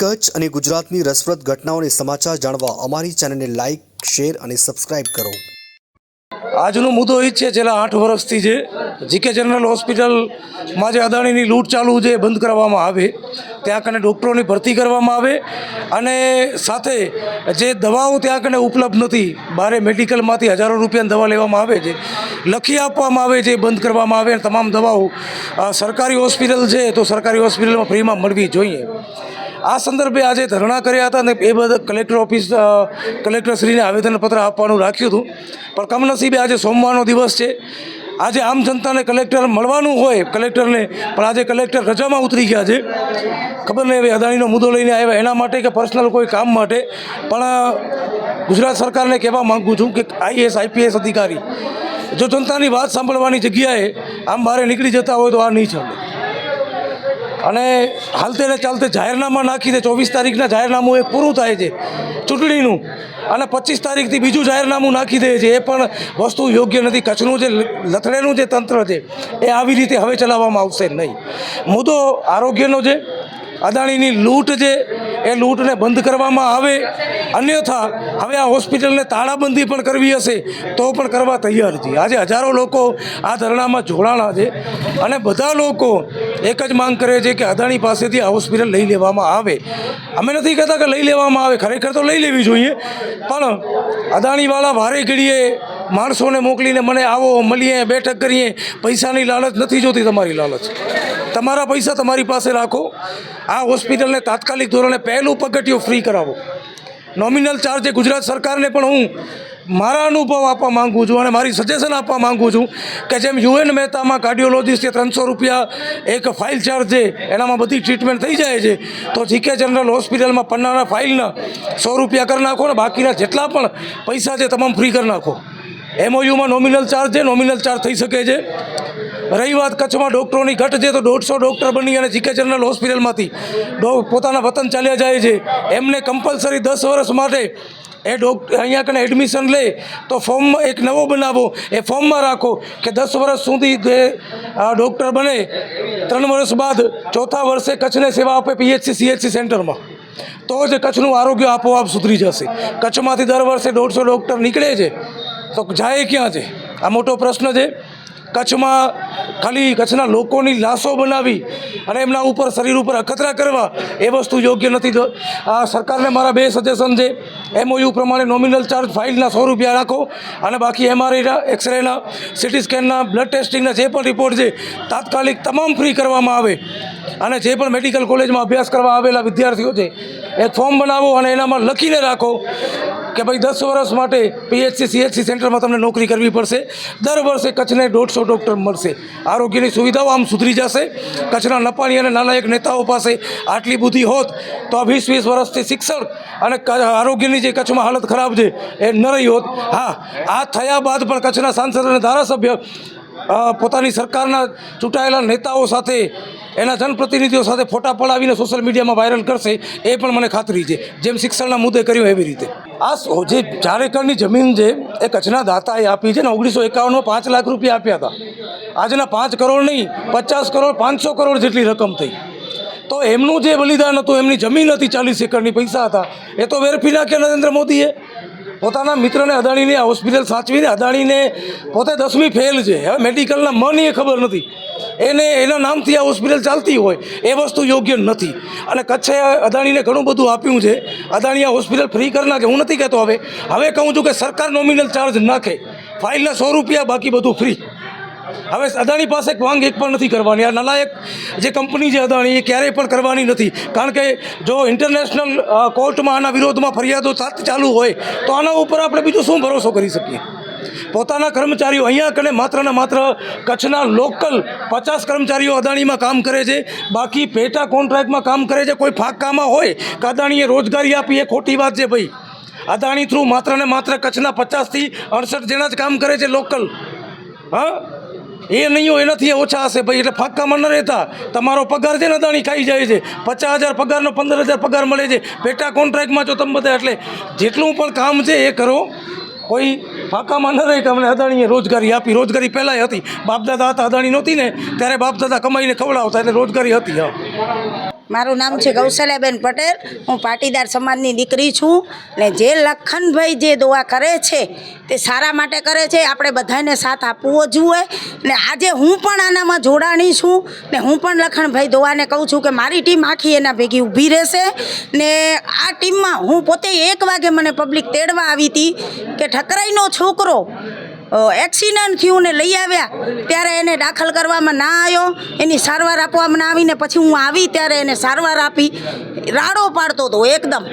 કચ્છ અને ગુજરાતની રસપ્રદ ઘટનાઓને સમાચાર જાણવા અમારી ચેનલને લાઇક શેર અને સબસ્ક્રાઇબ કરો. આજનો મુદ્દો એ છે, છેલ્લા આઠ વર્ષથી જે જીકે જનરલ હોસ્પિટલમાં જે અદાણીની લૂંટ ચાલુ છે એ બંધ કરવામાં આવે, ત્યાં કને ડૉક્ટરોની ભરતી કરવામાં આવે અને સાથે જે દવાઓ ત્યાં કને ઉપલબ્ધ નથી, બારે મેડિકલમાંથી હજારો રૂપિયાની દવા લેવામાં આવે છે. લખી આપવામાં આવે છે, બંધ કરવામાં આવે અને તમામ દવાઓ સરકારી હોસ્પિટલ છે તો સરકારી હોસ્પિટલમાં ફ્રીમાં મળવી જોઈએ. આ સંદર્ભે આજે ધરણા કર્યા હતા અને એ બધા કલેક્ટર ઓફિસ કલેક્ટરશ્રીને આવેદનપત્ર આપવાનું રાખ્યું હતું. પણ કમનસીબે આજે સોમવારનો દિવસ છે. આજે આમ જનતાને કલેક્ટર મળવાનું હોય કલેક્ટરને, પણ આજે કલેક્ટર રજામાં ઉતરી ગયા છે. ખબર નહીં હવે અદાણીનો મુદ્દો લઈને આવ્યા એના માટે કે પર્સનલ કોઈ કામ માટે. પણ ગુજરાત સરકારને કહેવા માગું છું કે આઈએસ, આઈપીએસ અધિકારી, જો જનતાની વાત સાંભળવાની જગ્યાએ આમ બહાર નીકળી જતા હોય તો આ નહીં ચાલે. અને હાલતે ને ચાલતે જાહેરનામા નાખી દે. ચોવીસ તારીખના જાહેરનામું એક પૂરું થાય છે ચૂંટણીનું. અને પચીસ તારીખથી બીજું જાહેરનામું નાખી દે છે. એ પણ વસ્તુ યોગ્ય નથી. કચ્છનું જે લથડેનું જે તંત્ર છે, એ આવી રીતે હવે ચલાવવામાં આવશે નહીં. મુદ્દો આરોગ્યનો છે. અદાણીની લૂંટ છે. એ લૂંટને બંધ કરવામાં આવે. અન્યથા હવે આ હોસ્પિટલને તાળાબંધી પણ કરવી હશે, તો પણ કરવા તૈયાર છીએ આજે હજારો લોકો આ ધરણામાં જોડાણા છે. અને બધા લોકો એક જ માંગ કરે છે કે અદાણી પાસેથી આ હોસ્પિટલ લઈ લેવામાં આવે. અમે નથી કહેતા કે લઈ લેવામાં આવે, ખરેખર તો લઈ લેવી જોઈએ. પણ અદાણીવાળા વારે ઘડીએ માણસોને મોકલીને મને આવો, મળીએ, બેઠક કરીએ, પૈસાની લાલચ નથી જોતી તમારી લાલચ. તમારા પૈસા તમારી પાસે રાખો. આ હોસ્પિટલને તાત્કાલિક ધોરણે પહેલું પગથિયું ફ્રી કરાવો. નોમિનલ ચાર્જે ગુજરાત સરકારને પણ હું મારા અનુભવ આપવા માંગુ છું અને મારી સજેશન આપવા માંગુ છું કે જેમ યુએન મહેતામાં કાર્ડિયોલોજિસ્ટે ત્રણસો રૂપિયા એક ફાઇલ ચાર્જ છે, એનામાં બધી ટ્રીટમેન્ટ થઈ જાય છે, તો જીકે જનરલ હોસ્પિટલમાં પન્નાના ફાઇલના સો રૂપિયા કરી નાખો ને બાકીના જેટલા પણ પૈસા છે તમામ ફ્રી કરી નાખો. એમઓયુમાં નોમિનલ ચાર્જ છે નોમિનલ ચાર્જ થઈ શકે છે. રહી વાત કચ્છમાં ડૉક્ટરોની ઘટ છે, તો દોઢસો ડૉક્ટર બની અને જીકે જનરલ હોસ્પિટલમાંથી પોતાના વતન ચાલ્યા જાય છે. એમને કમ્પલસરી દસ વર્ષ માટે એ ડોક અહીંયા કને એડમિશન લે, તો ફોર્મ એક નવો બનાવો. એ ફોર્મમાં રાખો કે દસ વર્ષ સુધી જે ડૉક્ટર બને, ત્રણ વર્ષ બાદ ચોથા વર્ષે કચ્છને સેવા આપે પીએચસી સીએચસી સેન્ટરમાં તો જ કચ્છનું આરોગ્ય આપોઆપ સુધરી જશે. કચ્છમાંથી દર વર્ષે દોઢસો ડૉક્ટર નીકળે છે. તો જાય ક્યાં છે? આ મોટો પ્રશ્ન છે. કચ્છમાં ખાલી કચ્છના લોકોની લાશો બનાવી અને એમના ઉપર શરીર ઉપર અખતરા કરવા એ વસ્તુ યોગ્ય નથી. આ સરકારને મારા બે સજેશન છે. એમઓયુ પ્રમાણે નોમિનલ ચાર્જ ફાઇલના સો રૂપિયા રાખો અને બાકી એમઆરઆઈના એક્સરેના સિટી સ્કેનના બ્લડ ટેસ્ટિંગના જે પણ રિપોર્ટ છે, તાત્કાલિક તમામ ફ્રી કરવામાં આવે. અને જે પણ મેડિકલ કોલેજમાં અભ્યાસ કરવા આવેલા વિદ્યાર્થીઓ છે એક ફોર્મ બનાવો અને એનામાં લખીને રાખો. કે ભાઈ દસ વર્ષ માટે પીએચસી સીએચસી સેન્ટરમાં તમને નોકરી કરવી પડશે. દર વર્ષે કચ્છને દોઢસો ડૉક્ટર મળશે. આરોગ્યની સુવિધાઓ આમ સુધરી જશે. કચ્છના નપાણી અને નાના એક નેતાઓ પાસે આટલી બુદ્ધિ હોત તો આ વીસ વીસ વર્ષથી શિક્ષણ અને આરોગ્યની જે કચ્છમાં હાલત ખરાબ છે એ ન રહી હોત. હા, આ થયા બાદ પણ કચ્છના સાંસદ અને ધારાસભ્ય પોતાની સરકારના ચૂંટાયેલા નેતાઓ સાથે એના જનપ્રતિનિધિઓ સાથે ફોટા પડાવીને સોશિયલ મીડિયામાં વાયરલ કરશે, એ પણ મને ખાતરી છે. જેમ શિક્ષણના મુદ્દે કર્યું એવી રીતે. આ જે ચાર એકરની જમીન છે એ કચ્છના દાતાએ આપી છે ને, ઓગણીસો એકાવનમાં પાંચ લાખ રૂપિયા આપ્યા હતા. આજના પાંચ કરોડ નહીં, પચાસ કરોડ, પાંચસો કરોડ જેટલી રકમ થઈ. તો એમનું જે બલિદાન હતું, એમની જમીન હતી ચાલીસ એકરની પૈસા હતા. એ તો વેરફી નાખ્યા નરેન્દ્ર મોદીએ. પોતાના મિત્રને અદાણીને આ હોસ્પિટલ સાચવીને અદાણીને પોતે દસમી ફેલ છે. હવે મેડિકલના મન એ ખબર નથી. એને એના નામથી આ હોસ્પિટલ ચાલતી હોય એ વસ્તુ યોગ્ય નથી. અને કચ્છે અદાણીને ઘણું બધું આપ્યું છે. અદાણી આ હોસ્પિટલ ફ્રી કરી નાખે, હું નથી કહેતો હવે. હવે કહું છું કે સરકાર નોમિનલ ચાર્જ નાખે. ફાઇલના સો રૂપિયા બાકી બધું ફ્રી. હવે અદાણી પાસે માંગ એક પણ નથી કરવાની. આ નલાયક જે કંપની છે અદાણી, એ ક્યારેય પણ કરવાની નથી. કારણ કે જો ઇન્ટરનેશનલ કોર્ટમાં આના વિરોધમાં ફરિયાદો ચાલુ હોય, તો આના ઉપર આપણે બીજો શું ભરોસો કરી શકીએ? પોતાના કર્મચારીઓ અહીંયા કને માત્ર ને માત્ર કચ્છના લોકલ પચાસ કર્મચારીઓ અદાણીમાં કામ કરે છે. બાકી પેટા કોન્ટ્રાક્ટમાં કામ કરે છે. કોઈ ફાંકામાં હોય કે અદાણીએ રોજગારી આપી, એ ખોટી વાત છે ભાઈ. અદાણી થ્રુ માત્ર ને માત્ર કચ્છના પચાસથી અડસઠ જણા જ કામ કરે છે લોકલ હા? એ નહીં હોય, એનાથી ઓછા હશે ભાઈ, એટલે ફાંકામાં ન રહેતા. તમારો પગાર છે ને અદાણી ખાઈ જાય છે. પચાસ હજાર પગારનો પંદર હજાર પગાર મળે છે. પેટા કોન્ટ્રાક્ટમાં જો તમે બધા, એટલે જેટલું પણ કામ છે એ કરો. કોઈ ફાંકામાં ન રહી તમને અદાણીએ રોજગારી આપી. રોજગારી પહેલાંય હતી. બાપદાદા હતા, અદાણી નહોતી ને. ત્યારે બાપદાદા કમાઈને ખવડાવતા, એટલે રોજગારી હતી, હા. મારું નામ છે કૌશલ્યાબેન પટેલ. હું પાટીદાર સમાજની દીકરી છું ને જે લખનભાઈ જે દુઆ કરે છે તે સારા માટે કરે છે. આપણે બધાને સાથ આપવો જોઈએ ને આજે હું પણ આનામાં જોડાણી છું ને હું પણ લખનભાઈ દુઆને કહું છું કે મારી ટીમ આખી એના ભેગી ઊભી રહેશે ને આ ટીમમાં હું પોતે એક વાગે મને પબ્લિક તેડવા આવી હતી કે ઠકરાઈનો છોકરો એક્સિડન્ટ થયું ને લઈ આવ્યા, ત્યારે એને દાખલ કરવામાં ના આવ્યો. એની સારવાર આપવામાં ના આવીને પછી હું આવી ત્યારે એને સારવાર આપી, રાડો પાડતો હતો એકદમ.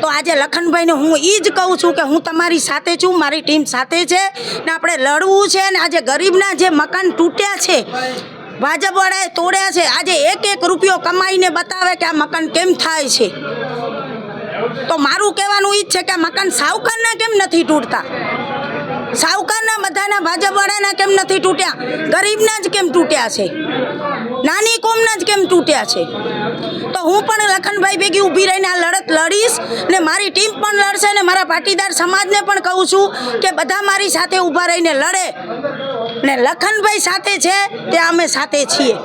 તો આજે લખનભાઈને હું એ જ કહું છું કે હું તમારી સાથે છું, મારી ટીમ સાથે છે ને આપણે લડવું છે ને આજે ગરીબના જે મકાન તૂટ્યા છે, ભાજપવાળાએ તોડ્યા છે, આજે એક એક રૂપિયો કમાઈને બતાવે કે આ મકાન કેમ થાય છે. તો મારું કહેવાનું ઈ જ છે કે મકાન સાવકારના કેમ નથી તૂટતા? સાવકારના બધાના ભાજપવાળાના કેમ નથી તૂટ્યા? ગરીબના જ કેમ તૂટ્યા છે? નાની કોમના જ કેમ તૂટ્યા છે? તો હું પણ લખનભાઈ ભેગી ઊભી રહીને આ લડત લડીશ ને મારી ટીમ પણ લડશે ને મારા પાટીદાર સમાજને પણ કહું છું કે બધા મારી સાથે ઊભા રહીને લડે. ને લખનભાઈ સાથે છે તે અમે સાથે છીએ.